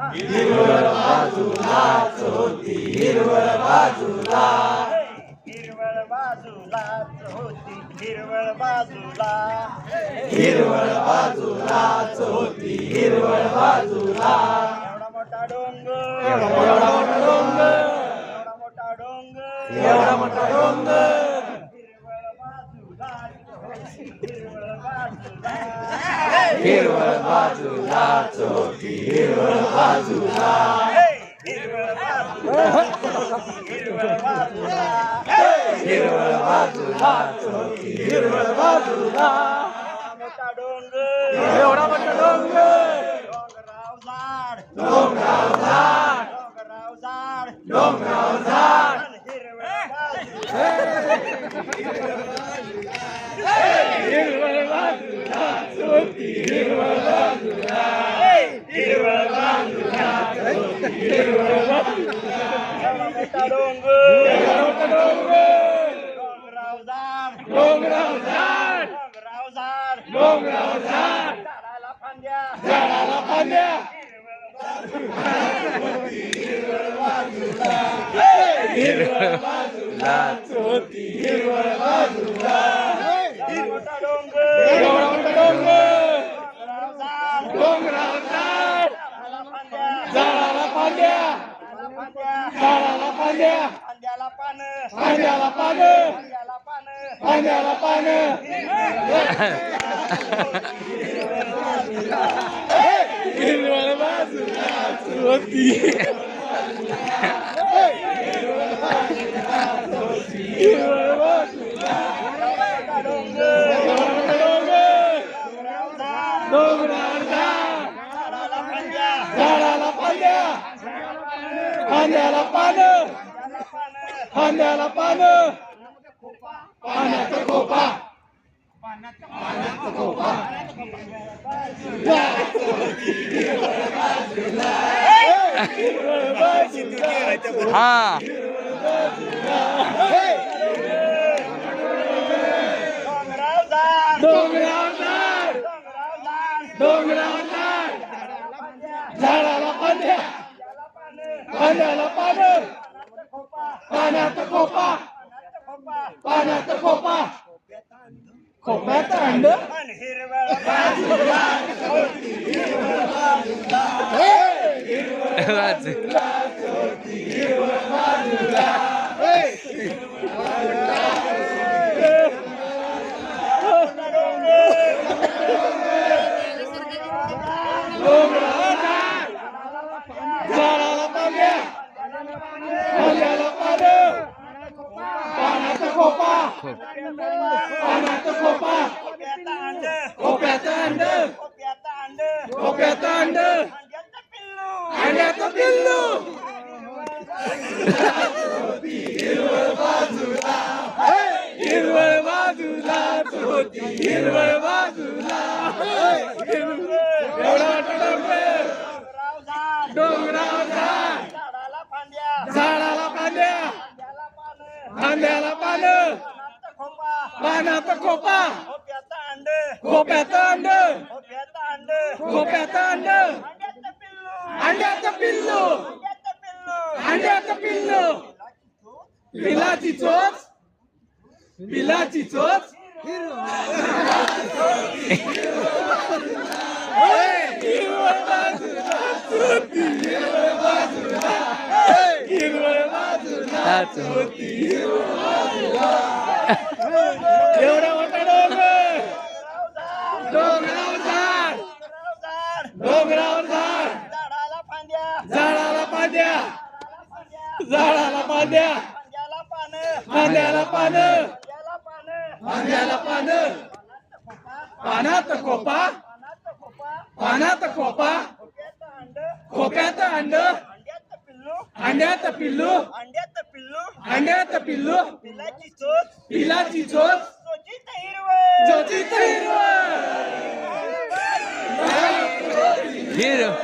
हिरवळ बाजूलाच होती हिरवळ बाजूला हिरवळ बाजूलाच होती हिरवळ बाजूला हिरवळ बाजूलाच होती हिरवळ बाजूला एवढा मोठा डोंगर एवढा मोठा डोंगर एवढा मोठा डोंगर एवढा मोठा डोंगर हिरवळ बाजूलाच होती हिरवळ बाजूला हिरवळ बाजूला हिरवळ बाजूला हिरवळ बाजूला मोठा डोंगर एवढा मोठा डोंगर डोंगराव झाड डोंगराव झाड डोंगराव झाड डोंगराव झाड आणि हिरवळ बाजूला हिरवळ हिरवळ बाजूला हिरवळ बाजूलाच होती हिरवळ बाजूला एवढा मोठा डोंगर एवढा मोठा डोंगर डोंगराव झाड डोंगराव झाड डोंगराव झाड डोंगराव झाड झाडाला फांद्या झाडाला फांद्या हिरवळ बाजूलाच होती हिरवळ बाजूला एवढा मोठा डोंगर एवढा मोठा डोंगर डोंगराव झाड डोंगराव झाड झाडाला फांद्या झाडाला फांद्या झाडाला फांद्या झाडाला फांद्या फांद्याला पानं. फांद्याला पानं. फांद्याला पानं होती झाडाला फांद्या फांद्याला पानं झाडाला पानं फांद्याला पानं पाण्याचा खोपा हा. डोंगराव झाड डोंगरावर झाड डोंगराव झाड डोंगरावर झाड झाडाला पानं पाण्याला पानं पानाचा खोपा खोपा खोपा पाण्याचा खोपा खोप्यात Kopiatta Kopa. Kopiatta anda, Kopiatta anda, Kopiatta anda, Kopiatta anda. Andiatta Pillu. Andiatta Pillu. Choti irvar bazula. Irvar bazula. Choti. खोपा पानाचा खोपा खोप्याचा अंड खोप्याचं अंड खोप्याचा अंड खोप्याचं अंड अंड्याचं पिल्लू अंड्याचं पिल्लू अंड्याचं पिल्लू अंड्याचं पिल्लू बिलाची चोच बिलाची चोच हिरवळ बाजूलाच होती, हिरवळ बाजूला. एवढा मोठा डोंगर. डोंगरावर झाड. डोंगराव झाड डोंगरावर झाड. झाडाला फांद्या झाडाला फांद्या झाडाला पांद्या फांद्याला पानं. फांद्याला पानात खोपा पानात अंड. खोप्यात अंड. अंड्याचं पिल्लू. अंड्यात पिल्लू? अंड्यात पिल्लू? पिल्लाची चोच? पिलाची चोच? चोचीत हिरवळ! हिरवळ!